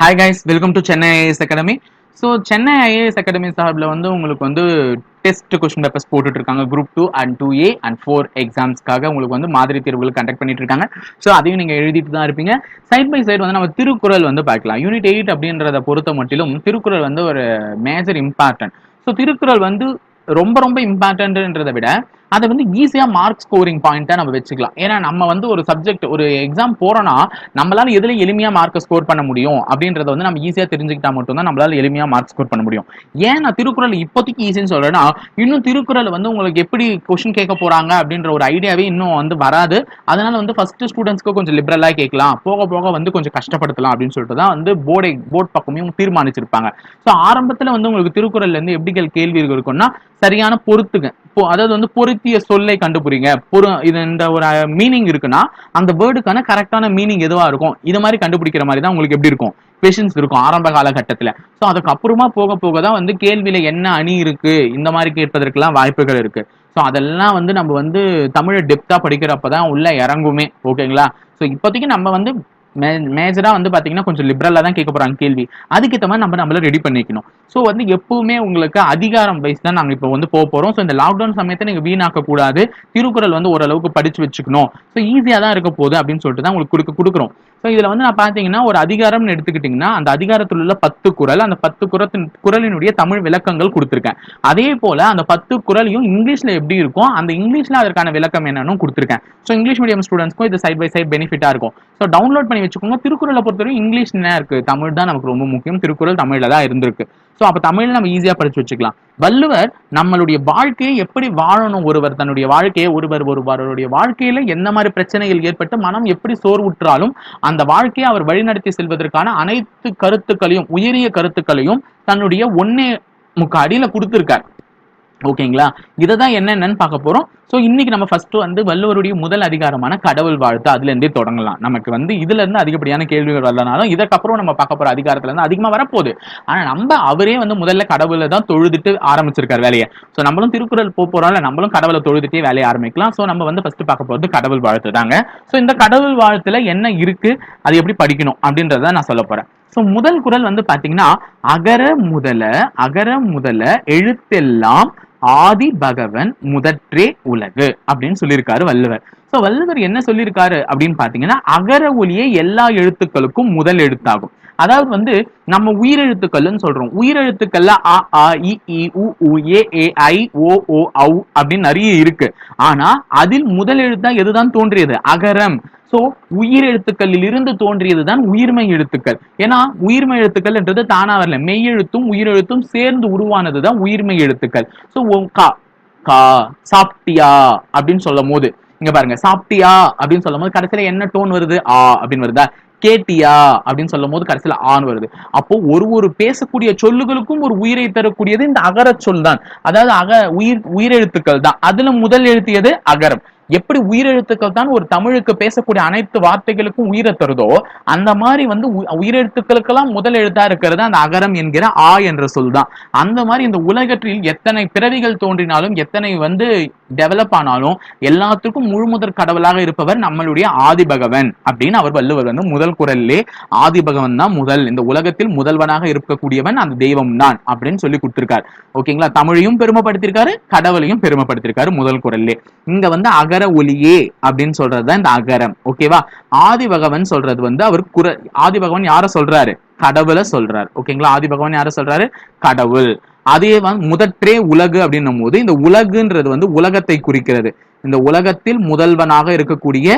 Hi guys welcome to Chennai IAS academy so Chennai IAS academy சார்பில் வந்து உங்களுக்கு வந்து டெஸ்ட் கொஸ்டின் பேப்பர்ஸ் போட்டுட்டு இருக்காங்க group two and two A and four எக்ஸாம்ஸ்க்காக உங்களுக்கு வந்து மாதிரி தேர்வுகள் கண்டக்ட் பண்ணிட்டு இருக்காங்க ஸோ அதையும் நீங்கள் எழுதிட்டு தான் இருப்பீங்க. சைட் பை சைடு வந்து நம்ம திருக்குறள் வந்து பார்க்கலாம். யூனிட் எயிட் அப்படின்றத பொறுத்த மட்டிலும் திருக்குறள் வந்து ஒரு மேஜர் இம்பார்ட்டன்ட் ஸோ திருக்குறள் வந்து ரொம்ப ரொம்ப இம்பார்ட்டன்ட்ன்றதை விட அதை வந்து ஈஸியாக மார்க் ஸ்கோரிங் பாயிண்ட்டாக நம்ம வச்சுக்கலாம். ஏன்னா நம்ம வந்து ஒரு சப்ஜெக்ட் ஒரு எக்ஸாம் போகிறோன்னா நம்மளால எதுல எளிமையாக மார்க்கை ஸ்கோர் பண்ண முடியும் அப்படின்றத வந்து நம்ம ஈஸியாக தெரிஞ்சுக்கிட்டா மட்டும்தான் நம்மளால எளிமையாக மார்க் ஸ்கோர் பண்ண முடியும். ஏன் நான் திருக்குறள் இப்போதைக்கு ஈஸின்னு சொல்கிறேன்னா இன்னும் திருக்குறள் வந்து உங்களுக்கு எப்படி கொஷின் கேட்க போகிறாங்க அப்படின்ற ஒரு ஐடியாவே இன்னும் வந்து வராது. அதனால வந்து ஃபர்ஸ்ட் ஸ்டூடெண்ட்ஸ்க்கு கொஞ்சம் லிபரலாக கேட்கலாம். போக போக வந்து கொஞ்சம் கஷ்டப்படுத்தலாம் அப்படின்னு சொல்லிட்டு தான் வந்து போர்டை போர்ட் பக்கமே தீர்மானிச்சிருப்பாங்க. ஸோ ஆரம்பத்தில் வந்து உங்களுக்கு திருக்குறள்லேருந்து எப்படி கேள்வி இருக்கும்னா சரியான பொறுத்துங்க அதாவது வந்து பொருத்திய சொல்லை கண்டுபிடிங்க பொரு இது இந்த ஒரு மீனிங் இருக்குன்னா அந்த வேர்டுக்கான கரெக்டான மீனிங் எதுவா இருக்கும்? இது மாதிரி கண்டுபிடிக்கிற மாதிரி தான் உங்களுக்கு எப்படி இருக்கும்? கொஷின்ஸ் இருக்கும் ஆரம்ப காலகட்டத்தில். ஸோ அதுக்கப்புறமா போக போக தான் வந்து கேள்வியில என்ன அணி இருக்கு? இந்த மாதிரி கேட்பதற்கெல்லாம் வாய்ப்புகள் இருக்கு. ஸோ அதெல்லாம் வந்து நம்ம வந்து தமிழை டெப்தா படிக்கிறப்ப தான் உள்ள இறங்குமே. ஓகேங்களா ஸோ இப்போதைக்கு நம்ம வந்து மேஜரா வந்து பாத்தீங்கன்னா கொஞ்சம் லிபரலா தான் கேட்க போறாங்க கேள்வி. அதுக்கேற்ற மாதிரி நம்ம நம்மள ரெடி பண்ணிக்கணும். ஸோ வந்து எப்பவுமே உங்களுக்கு அதிகாரம் வைஸ் தான் நாங்கள் இப்போ வந்து போக போறோம். ஸோ இந்த லாக்டவுன் சமயத்தை நீங்க வீணாக்க கூடாது. திருக்குறள் வந்து ஓரளவுக்கு படிச்சு வச்சுக்கணும். ஸோ ஈஸியா தான் இருக்க போகுது அப்படின்னு சொல்லிட்டு தான் உங்களுக்கு கொடுக்க கொடுக்குறோம். ஸோ இதுல வந்து நான் பாத்தீங்கன்னா ஒரு அதிகாரம்னு எடுத்துக்கிட்டீங்கன்னா அந்த அதிகாரத்தில் உள்ள பத்து குறள் அந்த பத்து குறத்தின் குறளினுடைய தமிழ் விளக்கங்கள் கொடுத்துருக்கேன். அதே போல அந்த பத்து குறளையும் இங்கிலீஷ்ல எப்படி இருக்கும் அந்த இங்கிலீஷ்ல அதற்கான விளக்கம் என்னன்னு கொடுத்துருக்கேன். ஸோ இங்கிலீஷ் மீடியம் ஸ்டூடெண்ட்ஸ்க்கும் இது சைட் பை சைட் பெனிஃபிட்டா இருக்கும். ஸோ டவுன்லோட் பண்ணி வச்சுக்கோங்க. திருக்குறளை பொறுத்தவரை இங்கிலீஷ் என்ன இருக்கு? தமிழ் தான் நமக்கு ரொம்ப முக்கியம். திருக்குறள் தமிழில் தான் இருந்திருக்கு. ஸோ அப்போ தமிழ் நம்ம ஈஸியா படிச்சு வச்சுக்கலாம். வள்ளுவர் நம்மளுடைய வாழ்க்கையை எப்படி வாழணும்? ஒருவர் தன்னுடைய வாழ்க்கையை ஒருவர் ஒருவருடைய வாழ்க்கையில எந்த மாதிரி பிரச்சனைகள் ஏற்பட்டு மனம் எப்படி சோர்வுற்றாலும் அந்த வாழ்க்கையை அவர் வழிநடத்தி செல்வதற்கான அனைத்து கருத்துக்களையும் உயரிய கருத்துக்களையும் தன்னுடைய ஒன்னே முக்கா அடியில கொடுத்துருக்கார். ஓகேங்களா இதை தான் என்னென்னு பார்க்க போறோம். ஸோ இன்னைக்கு நம்ம ஃபர்ஸ்ட் வந்து வள்ளுவருடைய முதல் அதிகாரமான கடவுள் வாழ்த்து அதுல இருந்தே தொடங்கலாம். நமக்கு வந்து இதுல இருந்து அதிகப்படியான கேள்விகள் வரலனாலும் இதுக்கப்புறம் நம்ம பார்க்க போற அதிகாரத்துல இருந்து அதிகமா வரப்போகுது. ஆனா நம்ம அவரே வந்து முதல்ல கடவுளை தான் தொழுதுட்டு ஆரம்பிச்சிருக்காரு வேலையை. ஸோ நம்மளும் திருக்குறள் போக போறோம்ல நம்மளும் கடவுளை தொழுதுட்டே வேலையை ஆரம்பிக்கலாம். ஸோ நம்ம வந்து ஃபர்ஸ்ட் பார்க்க போறது கடவுள் வாழ்த்து தாங்க. ஸோ இந்த கடவுள் வாழ்த்துல என்ன இருக்கு அது எப்படி படிக்கணும் அப்படின்றத நான் சொல்ல போறேன். ஸோ முதல் குறள் வந்து பாத்தீங்கன்னா அகர முதல அகர முதல எழுத்தெல்லாம் ஆதி பகவன் முதற்றே உலகு அப்படின்னு சொல்லியிருக்காரு வள்ளுவர். சோ வள்ளுவர் என்ன சொல்லியிருக்காரு அப்படின்னு பாத்தீங்கன்னா அகர ஒலியே எல்லா எழுத்துக்களுக்கும் முதல் எழுத்தாகும். அதாவது வந்து நம்ம உயிரெழுத்துக்கள்னு சொல்றோம். உயிரெழுத்துக்கள்ல அ ஆ இ உ உ ஏ ஏ ஐ ஓ ஓ ஔ அப்படின்னு நிறைய இருக்கு. ஆனா அதில் முதல் எழுத்தா எதுதான் தோன்றியது? அகரம். சோ உயிரெழுத்துக்களில் இருந்து தோன்றியதுதான் உயிர்மை எழுத்துக்கள். ஏன்னா உயிர்மை எழுத்துக்கள் என்றது தானா வரல. மெய் எழுத்தும் உயிரெழுத்தும் சேர்ந்து உருவானதுதான் உயிர்மை எழுத்துக்கள். சோ கா கா சாப்பிட்டியா அப்படின்னு சொல்லும் போது இங்க பாருங்க சாப்பிட்டியா அப்படின்னு சொல்லும் போது கடைசியில என்ன டோன் வருது? ஆ அப்படின்னு வருதா? கேட்டியா அப்படின்னு சொல்லும் போது கடைசியில ஆண் வருது. அப்போ ஒரு ஒரு பேசக்கூடிய சொல்லுகளுக்கும் ஒரு உயிரை தரக்கூடியது இந்த அகர சொல் தான் அதாவது அக உயிர் உயிரெழுத்துக்கள் தான். அதுல முதல் எழுத்தியது அகரம். எப்படி உயிரெழுத்துக்கள் தான் ஒரு தமிழுக்கு பேசக்கூடிய அனைத்து வார்த்தைகளுக்கும் உயிரை தருதோ அந்த மாதிரி வந்து உயிரெழுத்துக்களுக்கெல்லாம் முதல் எழுத்தா இருக்கிறது அந்த அகரம் என்கிற ஆ என்ற சொல் தான். அந்த மாதிரி இந்த உலகத்தில் எத்தனை பிறவிகள் தோன்றினாலும் எத்தனை வந்து டெவலப் ஆனாலும் எல்லாத்துக்கும் முழுமுதற் கடவுளாக இருப்பவர் நம்மளுடைய ஆதிபகவன் அப்படின்னு அவர் வள்ளுவர் வந்து முதல் குரல்லே ஆதிபகவன் தான் முதல் இந்த உலகத்தில் முதல்வனாக இருக்கக்கூடியவன் அந்த தெய்வம் தான் அப்படின்னு சொல்லி கொடுத்திருக்காரு. ஓகேங்களா? தமிழையும் பெருமைப்படுத்திருக்காரு கடவுளையும் பெருமைப்படுத்திருக்காரு முதல் குரல்லே. இங்க வந்து அகர ஒலியே அப்படின்னு சொல்றதுதான் இந்த அகரம். ஓகேவா ஆதி பகவன் சொல்றது வந்து அவர் குர ஆதி பகவன் யார சொல்றாரு? கடவுளை சொல்றாரு. ஓகேங்களா ஆதி பகவான் யார சொல்றாரு? கடவுள். அதே வந்து முதற்றே உலகு அப்படின்னும் போது இந்த உலகுன்றது வந்து உலகத்தை குறிக்கிறது. இந்த உலகத்தில் முதல்வனாக இருக்கக்கூடிய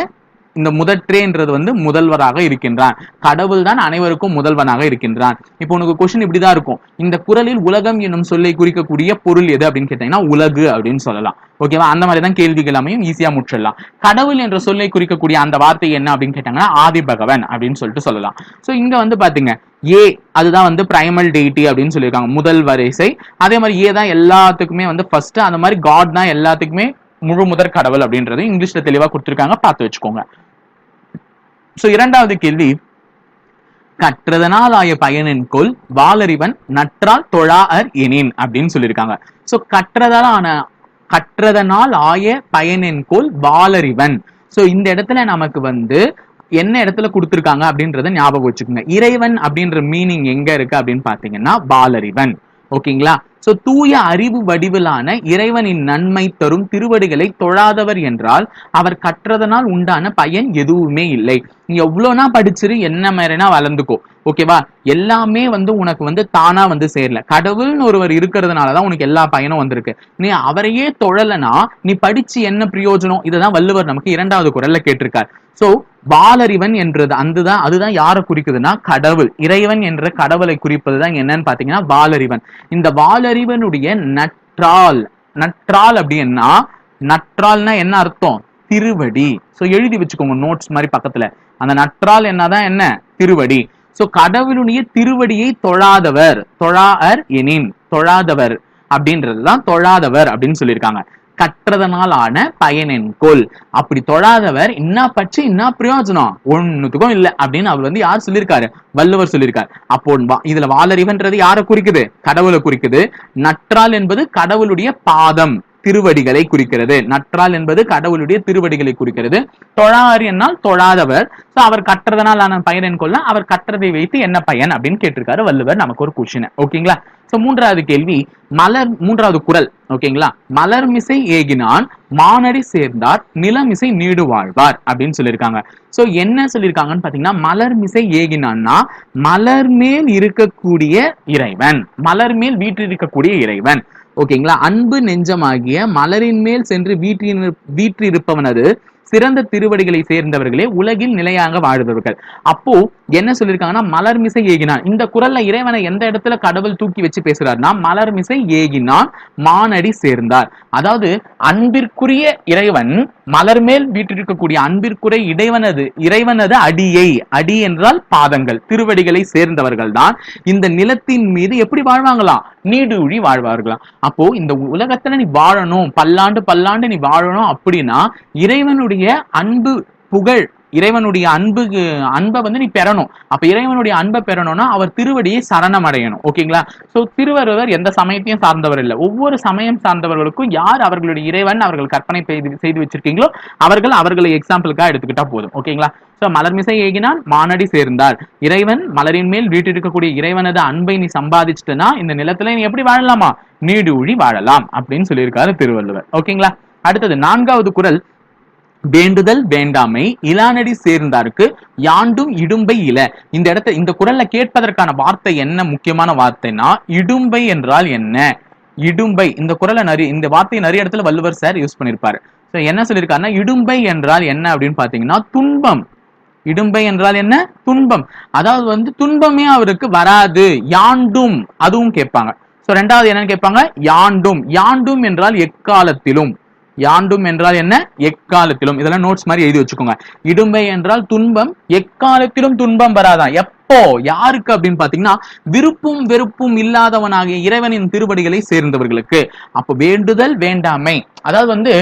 இந்த முதற்றேன்றது வந்து முதல்வராக இருக்கின்றான். கடவுள் தான் அனைவருக்கும் முதல்வனாக இருக்கின்றான். இப்போ உனக்கு கொஸ்டின் இப்படிதான் இருக்கும். இந்த குரலில் உலகம் என்னும் சொல்லை குறிக்கக்கூடிய பொருள் எது அப்படின்னு கேட்டீங்கன்னா உலகு அப்படின்னு சொல்லலாம். ஓகேவா அந்த மாதிரி தான் கேள்விகள் அமையும் ஈஸியா முற்றிடலாம் கடவுள் என்ற சொல்லை குறிக்கக்கூடிய அந்த வார்த்தை என்ன அப்படின்னு கேட்டாங்கன்னா ஆதி பகவன் அப்படின்னு சொல்லிட்டு சொல்லலாம். சோ இங்க வந்து பாத்தீங்க ஏ அதுதான் வந்து பிரைமல் டெய்டி அப்படின்னு சொல்லியிருக்காங்க முதல் வரிசை. அதே மாதிரி ஏ தான் எல்லாத்துக்குமே வந்து ஃபர்ஸ்ட் அந்த மாதிரி காட் தான் எல்லாத்துக்குமே முழு முதற் கடவுள் அப்படின்றது இங்கிலீஷ்ல தெளிவா கொடுத்துருக்காங்க. பார்த்து வச்சுக்கோங்க. சோ இரண்டாவது கேள்வி. கற்றதனால் ஆய பயனின் கொல் வாலறிவன் நற்றால் தொழார் எனின் அப்படின்னு சொல்லியிருக்காங்க. சோ கற்றதால் ஆன கற்றதனால் ஆய பயனின் கொல் வாலறிவன். சோ இந்த இடத்துல நமக்கு வந்து என்ன இடத்துல கொடுத்துருக்காங்க அப்படின்றத ஞாபகம் வச்சுக்கோங்க. இறைவன் அப்படின்ற மீனிங் எங்க இருக்கு அப்படின்னு பாத்தீங்கன்னா வாலறிவன். ஓகேங்களா? சோ தூய அறிவு வடிவிலான இறைவனின் நன்மை தரும் திருவடிகளை தொழாதவர் என்றால் அவர் கற்றதனால் உண்டான பயன் எதுவுமே இல்லை. நீ எவ்வளோனா படிச்சிரு என்ன மாதிரினா வளர்ந்துக்கோ. ஓகேவா எல்லாமே வந்து உனக்கு வந்து தானா வந்து சேரல. கடவுள்னு ஒருவர் இருக்கிறதுனாலதான் உனக்கு எல்லா பயனும் வந்திருக்கு. நீ அவரையே தொழலனா நீ படிச்சு என்ன பிரயோஜனம்? இதைதான் வள்ளுவர் நமக்கு இரண்டாவது குரல்ல கேட்டிருக்கார். சோ வாலறிவன் என்றது அதுதான் அதுதான் யாரை குறிக்குதுன்னா கடவுள். இறைவன் என்ற கடவுளை குறிப்பதுதான் என்னன்னு பாத்தீங்கன்னா வாலறிவன். இந்த வாலறிவனுடைய நற்றால். நற்றால் அப்படின்னா நற்றால்னா என்ன அர்த்தம்? திருவடி. சோ எழுதி வச்சுக்கோங்க நோட்ஸ் மாதிரி பக்கத்துல. அந்த நற்றால் என்னதான்? என்ன? திருவடி. சோ கடவுளுடைய திருவடியை தொழாதவர். தொழார் எனின் தொழாதவர் அப்படின்றதுதான் தொழாதவர் அப்படின்னு சொல்லியிருக்காங்க. கற்றதனால் ஆன பயனென்கொள் அப்படி தொழாதவர் இன்னா பற்றி இன்னா பிரயோஜனம்? ஒண்ணுத்துக்கும் இல்ல அப்படின்னு அவர் வந்து யார் சொல்லியிருக்காரு வள்ளுவர் சொல்லியிருக்கார் அப்போ இதுல வாலறிவன்றது யாரை குறிக்குது? கடவுளை குறிக்குது. நற்றால் என்பது கடவுளுடைய பாதம் திருவடிகளை குறிக்கிறது. நற்றால் என்பது கடவுளுடைய திருவடிகளை குறிக்கிறது. தொழாறு என்னால் தொழாதவர். சோ அவர் கற்றதனால் ஆன பயன் கொள்ள அவர் கற்றதை வைத்து என்ன பயன் அப்படின்னு கேட்டிருக்காரு வள்ளுவர். நமக்கு ஒரு கொஸ்டின் ஓகேங்களா? ஸோ மூன்றாவது கேள்வி மலர் மூன்றாவது குரல் ஓகேங்களா? மலர்மிசை ஏகினான் மானடி சேர்ந்தார் நிலமிசை நீடு வாழ்வார் அப்படின்னு சொல்லியிருக்காங்க. ஸோ என்ன சொல்லியிருக்காங்கன்னு பாத்தீங்கன்னா மலர்மிசை ஏகினான்னா மலர் மேல் இருக்கக்கூடிய இறைவன் மலர் மேல் வீட்டில் இருக்கக்கூடிய இறைவன் ஓகேங்களா? அன்பு நெஞ்சமாகிய மலரின் மேல் சென்று வீற்றின் வீற்றிருப்பவனது சிறந்த திருவடிகளை சேர்ந்தவர்களே உலகில் நிலையாக வாழ்பவர்கள். அப்போ என்ன சொல்லியிருக்காங்கன்னா மலர் மிசை ஏகினான். இந்த குரல்ல இறைவனை எந்த இடத்துல கடவுள் தூக்கி வச்சு பேசுறாருன்னா மலர் மிசை ஏகினான் மானடி சேர்ந்தார். அதாவது அன்பிற்குரிய இறைவன் மலர் மேல் வீற்றிருக்கக்கூடிய அன்பிற்குரை இறைவனது இறைவனது அடியை அடி என்றால் பாதங்கள் திருவடிகளை சேர்ந்தவர்கள் தான் இந்த நிலத்தின் மீது எப்படி வாழ்வாங்களாம் நீடூழி வாழ்வார்களாம். அப்போ இந்த உலகத்துல நீ வாழணும் பல்லாண்டு பல்லாண்டு நீ வாழணும் அப்படின்னா இறைவனுடைய அன்பு புகழ் இறைவனுடைய அன்பு அன்பை வந்து நீ பெறணும். அப்ப இறைவனுடைய அன்பை பெறணும்னா அவர் திருவடியை சரணம் அடையணும் ஓகேங்களா? சோ திருவருவர் எந்த சமயத்தையும் சார்ந்தவர் இல்லை. ஒவ்வொரு சமயம் சார்ந்தவர்களுக்கும் யார் அவர்களுடைய இறைவன் அவர்கள் கற்பனை செய்து செய்து வச்சிருக்கீங்களோ அவர்கள் அவர்களை எக்ஸாம்பிளுக்காக எடுத்துக்கிட்டா போதும். ஓகேங்களா? சோ மலர்மிசை ஏகினால் மானடி சேர்ந்தார் இறைவன் மலரின் மேல் வீட்டிருக்கக்கூடிய இறைவனது அன்பை நீ சம்பாதிச்சிட்டனா இந்த நிலத்துல நீ எப்படி வாழலாமா? நீடு நீடூழி வாழலாம் அப்படின்னு சொல்லியிருக்காரு திருவள்ளுவர். ஓகேங்களா? அடுத்தது நான்காவது குரல் வேண்டுதல் வேண்டாமை இலானடி சேர்ந்தாருக்கு யாண்டும் இடும்பை இல. இந்த இடத்த இந்த குரல்ல கேட்பதற்கான வார்த்தை என்ன முக்கியமான வார்த்தைனா இடும்பை என்றால் என்ன? இடும்பை. இந்த குரலை நிறைய இந்த வார்த்தையை நிறைய இடத்துல வள்ளுவர் சார் யூஸ் பண்ணிருப்பாரு. ஸோ என்ன சொல்லியிருக்காருன்னா இடும்பை என்றால் என்ன அப்படின்னு பாத்தீங்கன்னா துன்பம். இடும்பை என்றால் என்ன? துன்பம். அதாவது வந்து துன்பமே அவருக்கு வராது. யாண்டும். அதுவும் கேட்பாங்க. சோ ரெண்டாவது என்னன்னு கேட்பாங்க? யாண்டும். யாண்டும் என்றால் எக்காலத்திலும். யாண்டும் என்றால் என்ன? எக்காலத்திலும். இதெல்லாம் நோட்ஸ் மாதிரி எழுதி வச்சுக்கோங்க. இடும்பை என்றால் துன்பம் எக்காலத்திலும் துன்பம் வராதான் எப்போ? யாருக்கு அப்படின்னு பாத்தீங்கன்னா விருப்பும் வெறுப்பும் இல்லாதவனாகிய இறைவனின் திருவடிகளை சேர்ந்தவர்களுக்கு. அப்ப வேண்டுதல் வேண்டாமை. அதாவது வந்து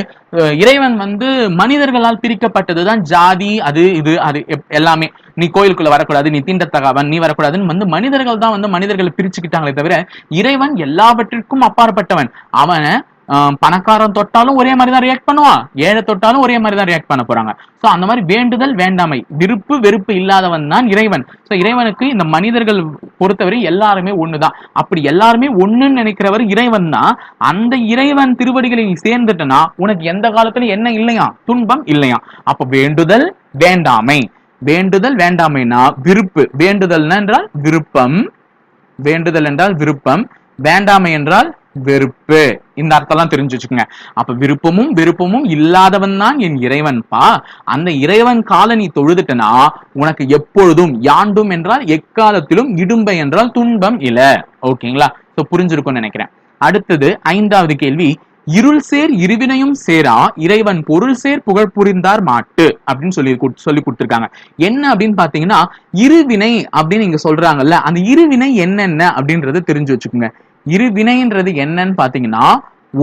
இறைவன் வந்து மனிதர்களால் பிரிக்கப்பட்டதுதான் ஜாதி அது இது அது எல்லாமே. நீ கோயிலுக்குள்ள வரக்கூடாது நீ தீண்டத்தகாவன் நீ வரக்கூடாதுன்னு வந்து மனிதர்கள் தான் வந்து மனிதர்களை பிரிச்சுக்கிட்டாங்களே தவிர இறைவன் எல்லாவற்றிற்கும் அப்பாற்பட்டவன். அவனை பணக்காரன் தொட்டாலும் ஒரே மாதிரி தான் ரியாக்ட் பண்ணுவான் ஏழை தொட்டாலும் ஒரே மாதிரி தான் ரியாக்ட் பண்ண போறாங்க. ஸோ அந்த மாதிரி வேண்டுதல் வேண்டாமை விருப்பு வெறுப்பு இல்லாதவன் தான் இறைவன். ஸோ இறைவனுக்கு இந்த மனிதர்கள் பொறுத்தவரை எல்லாருமே ஒண்ணுதான். அப்படி எல்லாருமே ஒண்ணுன்னு நினைக்கிறவர் இறைவன் தான். அந்த இறைவன் திருவடிகளை சேர்ந்துட்டனா உனக்கு எந்த காலத்துல என்ன இல்லையா? துன்பம் இல்லையா? அப்ப வேண்டுதல் வேண்டாமை. வேண்டுதல் வேண்டாமைனா விருப்பு. வேண்டுதல் என்றால் விருப்பம். வேண்டுதல் என்றால் விருப்பம். வேண்டாமை என்றால் வெறுப்பு. இந்த அர்த்தம்லாம் தெரிஞ்சு வச்சுக்கோங்க. அப்ப விருப்பமும் வெறுப்பமும் இல்லாதவன் தான் என் இறைவன் பா அந்த இறைவன் கால நீ தொழுதுட்டனா? உனக்கு எப்பொழுதும் யாண்டும் என்றால் எக்காலத்திலும் இடும்பை என்றால் துன்பம் இல்ல. ஓகேங்களா? சோ புரிஞ்சிருக்கும்னு நினைக்கிறேன். அடுத்தது ஐந்தாவது கேள்வி. இருள் சேர் இருவினையும் சேரா இறைவன் பொருள் சேர் புகழ் புரிந்தார் மாட்டு அப்படின்னு சொல்லி சொல்லி கொடுத்துருக்காங்க. என்ன அப்படின்னு பாத்தீங்கன்னா இருவினை அப்படின்னு இங்க சொல்றாங்கல்ல அந்த இருவினை என்னென்ன அப்படின்றது தெரிஞ்சு வச்சுக்கோங்க. இருவினைன்றது என்னன்னு பாத்தீங்கன்னா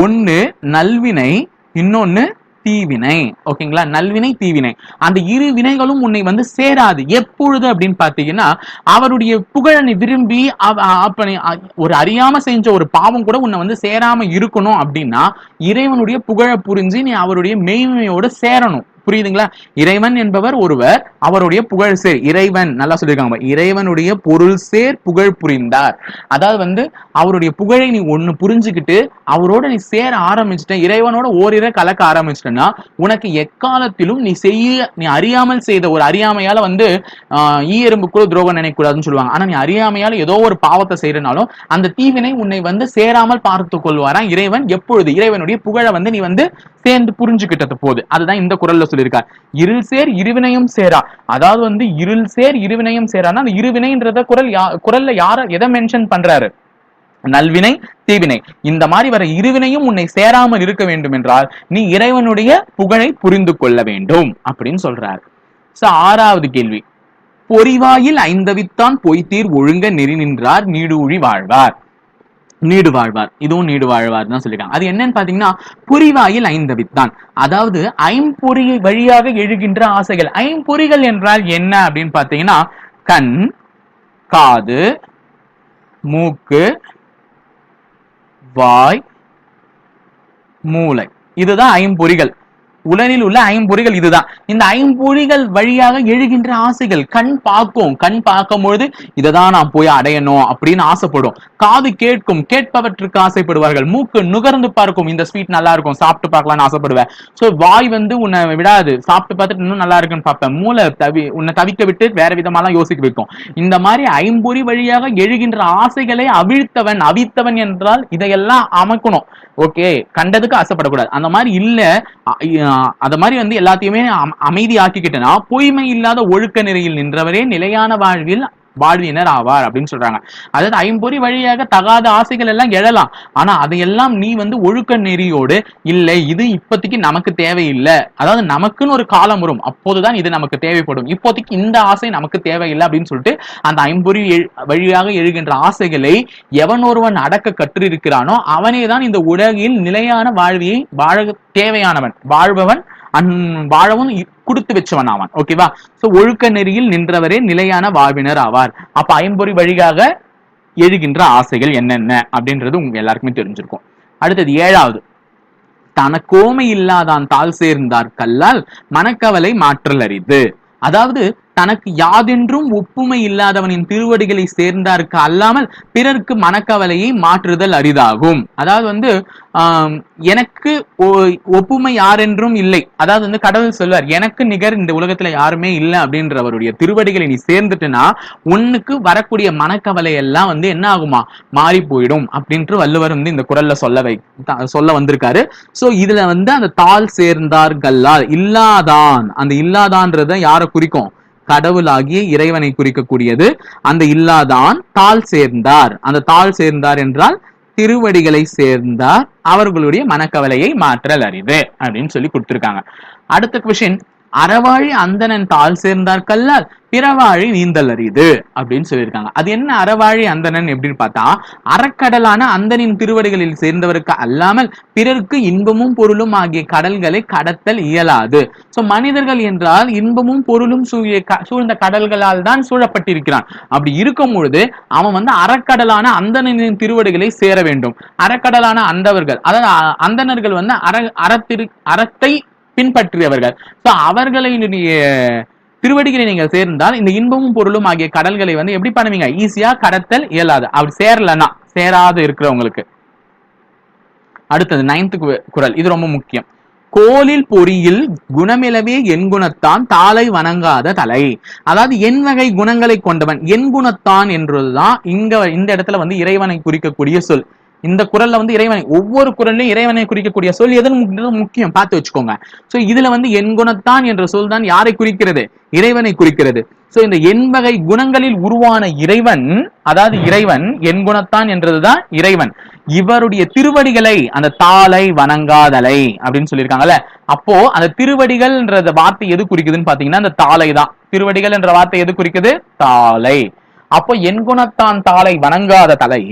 ஒன்னு நல்வினை இன்னொன்னு தீவினை ஓகேங்களா? நல்வினை தீவினை. அந்த இரு வினைகளும் உன்னை வந்து சேராது. எப்பொழுது அப்படின்னு பாத்தீங்கன்னா அவருடைய புகழனை விரும்பி ஒரு அறியாம செஞ்ச ஒரு பாவம் கூட உன்னை வந்து சேராம இருக்கணும் அப்படின்னா இறைவனுடைய புகழை புரிஞ்சு நீ அவருடைய மெய்மையோட சேரணும். புரியுதுங்களா? இறைவன் என்பவர் ஒருவர் அவருடைய புகழ் சேர் இறைவன் நல்லா சொல்லியிருக்காங்க இறைவனுடைய பொருள் சேர் புகழ் புரிந்தார். அதாவது வந்து அவருடைய புகழை நீ ஒண்ணு புரிஞ்சுக்கிட்டு அவரோட நீ சேர ஆரம்பிச்சிட்ட இறைவனோட ஓரிர கலக்க ஆரம்பிச்சிட்டனா உனக்கு எக்காலத்திலும் நீ செய்ய நீ அறியாமல் செய்த ஒரு அறியாமையால வந்து ஆஹ் ஈ எறும்பு கூட துரோகம் நினைக்கூடாதுன்னு சொல்லுவாங்க. ஆனா நீ அறியாமையால ஏதோ ஒரு பாவத்தை செய்யறனாலும் அந்த தீவினை உன்னை வந்து சேராமல் பார்த்து கொள்வாராம் இறைவன். எப்பொழுது இறைவனுடைய புகழை வந்து நீ வந்து சேர்ந்து புரிஞ்சுக்கிட்டது போது அதுதான் இந்த குரல்ல சொல்லியிருக்கார். இருள் சேர் இருவினையும் சேரா. அதாவது வந்து இருள் சேர் இருவினையும் சேரானா அந்த இருவினைன்றத குரல் யா குரல்ல யார எதை மென்ஷன் பண்றாரு? நல்வினை தீவினை. இந்த மாதிரி வர இருவினையும் உன்னை சேராமல் இருக்க வேண்டும் என்றால் நீ இறைவனுடைய புகழை புரிந்து கொள்ள வேண்டும் அப்படின்னு சொல்றாரு. சோ ஆறாவது கேள்வி. பொறிவாயில் ஐந்தவித்தான் பொய்த்தீர் ஒழுங்க நெறி நின்றார் நீடூழி வாழ்வார். நீடு வாழ்வார் இதுவும் நீடு வாழ்வார் தான் சொல்லிருக்காங்க அது என்னன்னு பாத்தீங்கன்னா புரிவாயில் ஐந்தவித்தான் அதாவது ஐம்பொறி வழியாக எழுகின்ற ஆசைகள். ஐம்பொறிகள் என்றால் என்ன அப்படின்னு பாத்தீங்கன்னா கண் காது மூக்கு வாய் மூளை. இதுதான் ஐம்பொறிகள். உடலில் உள்ள ஐம்பொறிகள் இதுதான். இந்த ஐம்பொறிகள் வழியாக எழுகின்ற ஆசைகள் கண் பார்க்கும். கண் பார்க்கும்பொழுது இதை தான் நான் போய் அடையணும் அப்படின்னு ஆசைப்படும். காது கேட்கும் கேட்பவற்றுக்கு ஆசைப்படுவார்கள். மூக்கு நுகர்ந்து பார்க்கும். இந்த ஸ்வீட் நல்லா இருக்கும் சாப்பிட்டு பார்க்கலாம்னு ஆசைப்படுவேன். சோ வாய் வந்து உன்னை விடாது. சாப்பிட்டு பார்த்துட்டு இன்னும் நல்லா இருக்குன்னு பார்ப்பேன். மூளை தவி உன்னை தவிக்க விட்டு வேற விதமாலாம் யோசிக்க வைக்கும். இந்த மாதிரி ஐம்பொறி வழியாக எழுகின்ற ஆசைகளை அவிழ்த்தவன் அவித்தவன் என்றால் இதையெல்லாம் அமைக்கணும். ஓகே கண்டதுக்கு ஆசைப்படக்கூடாது. அந்த மாதிரி இல்ல அத மாதிரி வந்து எல்லாத்தையுமே அமைதி ஆக்கிக்கிட்டனா பொய்மை இல்லாத ஒழுக்க நிறையில் நின்றவரே நிலையான வாழ்வில் வாழ்வினர் ஆவார் அப்படின்னு சொல்றாங்க. அதாவது ஐம்பொறி வழியாக தகாத ஆசைகள் எல்லாம் எழலாம். ஆனா அதையெல்லாம் நீ வந்து ஒழுக்க நெறியோடு இல்லை இது இப்போதைக்கு நமக்கு தேவையில்லை. அதாவது நமக்குன்னு ஒரு காலம் வரும். அப்போதுதான் இது நமக்கு தேவைப்படும். இப்போதைக்கு இந்த ஆசை நமக்கு தேவையில்லை அப்படின்னு சொல்லிட்டு அந்த ஐம்பொறி எழு- வழியாக எழுகின்ற ஆசைகளை எவன் ஒருவன் அடக்க கற்றிருக்கிறானோ அவனே தான் இந்த உலகில் நிலையான வாழ்வியை வாழ தேவையானவன் வாழ்பவன் அன் வாழவும் கொடுத்து வச்சவன் ஆவான் ஓகேவா சோ ஒழுக்க நெறியில் நின்றவரே நிலையான வாழ்வினர் ஆவார். அப்ப ஐம்பொறி வழியாக எழுகின்ற ஆசைகள் என்னென்ன? அப்படின்றது உங்க எல்லாருக்குமே தெரிஞ்சிருக்கும். அடுத்தது ஏழாவது. தனக்கோமை இல்லாதான் தாழ் சேர்ந்தார் கல்லால் மனக்கவலை மாற்றல் அரிது அதாவது தனக்கு யாதென்றும் ஒப்புமை இல்லாதவனின் திருவடிகளை சேர்ந்தாருக்கு அல்லாமல் பிறருக்கு மனக்கவலையை மாற்றுதல் அரிதாகும். அதாவது வந்து எனக்கு ஒ- ஒப்புமை யாரென்றும் இல்லை. அதாவது வந்து கடவுள் சொல்வார் எனக்கு நிகர் இந்த உலகத்துல யாருமே இல்லை அப்படின்றவருடைய திருவடிகளை நீ சேர்ந்துட்டுனா உன்னுக்கு வரக்கூடிய மனக்கவலை எல்லாம் வந்து என்ன ஆகுமா? மாறி போயிடும் அப்படின்ட்டு வள்ளுவர் வந்து இந்த குரல்ல சொல்ல வை த- சொல்ல வந்திருக்காரு. சோ இதுல வந்து அந்த தாள் சேர்ந்தார்கள்லால் இல்லாதான் அந்த இல்லாதான்றத யாரை குறிக்கும்? கடவுளாகிய இறைவனை குறிக்கக்கூடியது. அந்த இல்லாதான் தாள் சேர்ந்தார். அந்த தாள் சேர்ந்தார் என்றால் திருவடிகளை சேர்ந்தார். அவர்களுடைய மனக்கவலையை மாற்றல் அறிவு அப்படின்னு சொல்லி கொடுத்திருக்காங்க. அடுத்த கொஷின் அறவாழி அந்தணன் தாள் சேர்ந்தார் கல்லால் பிறவாழி நீந்தல் அரிது அப்படின்னு சொல்லியிருக்காங்க. அது என்ன அறவாழி அந்தணன் எப்படின்னு பார்த்தா அறக்கடலான அந்தனின் திருவடிகளில் சேர்ந்தவருக்கு அல்லாமல் பிறருக்கு இன்பமும் பொருளும் ஆகிய கடல்களை கடத்தல் இயலாது. சோ மனிதர்கள் என்றால் இன்பமும் பொருளும் சூழிய க- சூழ்ந்த கடல்களால் தான் சூழப்பட்டிருக்கிறான். அப்படி இருக்கும் பொழுது அவன் வந்து அறக்கடலான அந்தணனின் திருவடிகளை சேர வேண்டும். அறக்கடலான அந்தவர்கள் அதாவது அந்தணர்கள் வந்து அற அறத்திரு அறத்தை பின்பற்றியவர்கள். சோ அவர்களினுடைய திருவடிகளை நீங்கள் சேர்ந்தால் இந்த இன்பமும் பொருளும் ஆகிய கடல்களை வந்து எப்படி பண்ணுவீங்க? ஈஸியா கடத்தல் இயலாது. அப்படி சேரலன்னா சேராது இருக்கிறவங்களுக்கு. அடுத்தது நைன்த் குரல். இது ரொம்ப முக்கியம். கோலில் பொறியில் குணமிலவே என் குணத்தான் தாளை வணங்காத தலை. அதாவது என் வகை குணங்களை கொண்டவன் என் குணத்தான் என்றதுதான் இங்க இந்த இடத்துல வந்து இறைவனை குறிக்கக்கூடிய சொல். இந்த குரல்ல வந்து இறைவனை ஒவ்வொரு குரல்லையும் இறைவனை குறிக்கக்கூடிய சொல் எதுன்னு முக்கியம். பார்த்து வச்சுக்கோங்க. சோ இதுல வந்து என் குணத்தான் என்ற சொல் தான் யாரை குறிக்கிறது? இறைவனை குறிக்கிறது. சோ இந்த எண்வகை குணங்களில் உருவான இறைவன் அதாவது இறைவன் என் குணத்தான் என்றதுதான் இறைவன். இவருடைய திருவடிகளை அந்த தாளை வணங்காதலை அப்படின்னு சொல்லியிருக்காங்கல்ல. அப்போ அந்த திருவடிகள்ன்றத வார்த்தை எது குறிக்குதுன்னு பாத்தீங்கன்னா அந்த தாளை தான். திருவடிகள் என்ற வார்த்தை எது குறிக்குது? தாளை. அப்போ என் குணத்தான் தாளை வணங்காத தலை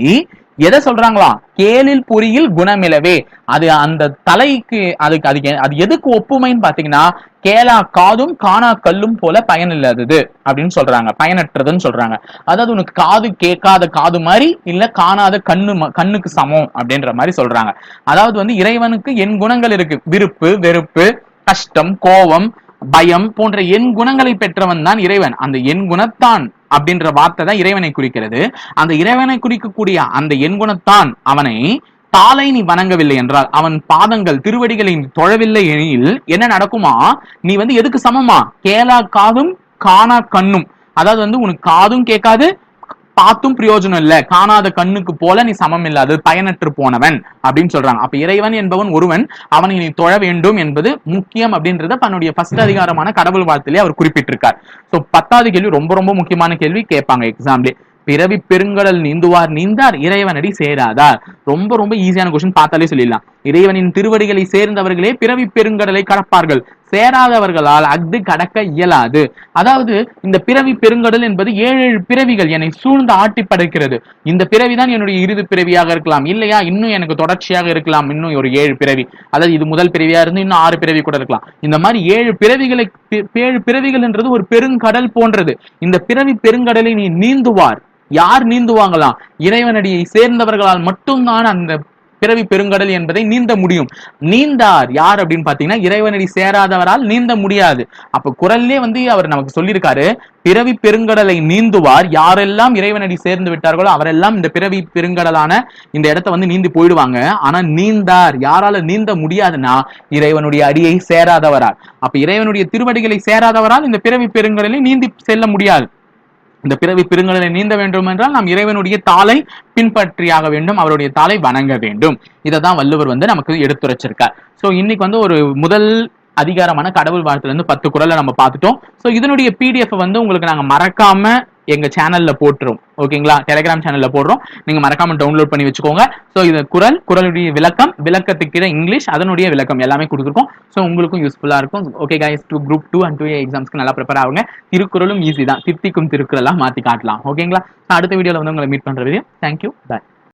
எதை சொல்றாங்களா? கேளில் பொறியில் குணமிலவே. அது அந்த தலைக்கு அதுக்கு அதுக்கு அது எதுக்கு ஒப்புமைன்னு பாத்தீங்கன்னா கேளா காதும் காணா கல்லும் போல பயனில்லாதது அப்படின்னு சொல்றாங்க. பயனற்றதுன்னு சொல்றாங்க. அதாவது உனக்கு காது கேட்காத காது மாதிரி இல்ல காணாத கண்ணு ம- கண்ணுக்கு சமம் அப்படின்ற மாதிரி சொல்றாங்க. அதாவது வந்து இறைவனுக்கு என் குணங்கள் இருக்கு. விருப்பு வெறுப்பு கஷ்டம் கோபம் பயம் போன்ற எண் குணங்களை பெற்றவன் தான் இறைவன். அந்த எண் குணத்தான் அப்படின்ற வார்த்தை தான் இறைவனை குறிக்கிறது. அந்த இறைவனை குறிக்கக்கூடிய அந்த எண் குணத்தான் அவனை தாளை நீ வணங்கவில்லை என்றால் அவன் பாதங்கள் திருவடிகளை தொழவில்லை எனில் என்ன நடக்குமா? நீ வந்து எதுக்கு சமமா? கேளா காதும் காணா கண்ணும். அதாவது வந்து உனக்கு காதும் கேட்காது பார்த்தும் பிரயோஜனம் இல்ல. காணாத கண்ணுக்கு போல நீ சமம் இல்லாது பயனற்று போனவன் அப்படின்னு சொல்றாங்க. அப்ப இறைவன் என்பவன் ஒருவன் அவனை நீ தொழ வேண்டும் என்பது முக்கியம் அப்படின்றத தன்னுடைய ஃபர்ஸ்ட் அதிகாரமான கடவுள் வாழ்த்திலே அவர் குறிப்பிட்டிருக்கார். சோ பத்தாவது கேள்வி ரொம்ப ரொம்ப முக்கியமான கேள்வி கேட்பாங்க எக்ஸாம்லே பிறவி பெருங்கடல் நீந்துவார் நீந்தார் இறைவனடி சேராதார் ரொம்ப ரொம்ப ஈஸியான கொஸ்டின் பார்த்தாலே சொல்லிடலாம். இறைவனின் திருவடிகளை சேர்ந்தவர்களே பிறவி பெருங்கடலை கடப்பார்கள். சேராதவர்களால் அஃது கடக்க இயலாது. அதாவது இந்த பிறவி பெருங்கடல் என்பது ஏழு ஏழு பிறவிகள் என்னை சூழ்ந்து ஆட்டி படைக்கிறது. இந்த பிறவிதான் என்னுடைய இறுதி பிறவியாக இருக்கலாம். இல்லையா? இன்னும் எனக்கு தொடர்ச்சியாக இருக்கலாம். இன்னும் ஒரு ஏழு பிறவி. அதாவது இது முதல் பிறவியா இருந்து இன்னும் ஆறு பிறவி கூட இருக்கலாம். இந்த மாதிரி ஏழு பிறவிகளை பி- ஏழு பிறவிகள் என்றது ஒரு பெருங்கடல் போன்றது. இந்த பிறவி பெருங்கடலை நீ நீந்துவார். யார் நீந்துவாங்களாம்? இறைவனடியை சேர்ந்தவர்களால் மட்டும்தான் அந்த பிறவி பெருங்கடல் என்பதை நீந்த முடியும். நீந்தார் யார் அப்படின்னு பாத்தீங்கன்னா இறைவனடி சேராதவரால் நீந்த முடியாது. அப்ப குரல்லே வந்து அவர் நமக்கு சொல்லியிருக்காரு பிறவி பெருங்கடலை நீந்துவார். யாரெல்லாம் இறைவனடி சேர்ந்து விட்டார்களோ அவரெல்லாம் இந்த பிறவி பெருங்கடலான இந்த இடத்த வந்து நீந்தி போயிடுவாங்க. ஆனா நீந்தார். யாரால நீந்த முடியாதுன்னா இறைவனுடைய அடியை சேராதவரால். அப்ப இறைவனுடைய திருவடிகளை சேராதவரால் இந்த பிறவி பெருங்கடலை நீந்தி செல்ல முடியாது. இந்த பிறவி பெருங்கடலை நீந்த வேண்டும் என்றால் நாம் இறைவனுடைய தாளை பின்பற்றியாக வேண்டும் அவருடைய தாளை வணங்க வேண்டும். இதை தான் வள்ளுவர் வந்து நமக்கு எடுத்துரைச்சிருக்கார். சோ இன்னைக்கு வந்து ஒரு முதல் அதிகாரமான கடவுள் வாழ்த்துல இருந்து பத்து குரலை நம்ம பார்த்துட்டோம். ஸோ இதனுடைய பிடிஎஃப் வந்து உங்களுக்கு நாங்கள் மறக்காம எங்க சேனல்ல போட்டுரும். ஓகேங்களா டெலிகிராம் சேனல்ல போடுறோம். நீங்க மறக்காம டவுன்லோட் பண்ணி வச்சுக்கோங்க. ஸோ இது குரல் குரலுடைய விளக்கம் விளக்கத்துக்கிற இங்கிலீஷ் அதனுடைய விளக்கம் எல்லாமே கொடுத்துருக்கோம். ஸோ உங்களுக்கும் யூஸ்ஃபுல்லா இருக்கும். Okay guys two group two and two எக்ஸாம்ஸ்க்கு நல்லா ப்ரிப்பேர் ஆகுங்க. திருக்குறளும் ஈஸி தான். தித்திக்கும் திருக்குறளா மாத்தி காட்டலாம். ஓகேங்களா அடுத்த வீடியோல வந்து உங்களை மீட் பண்ற வீடியோ தேங்க்யூ பாய்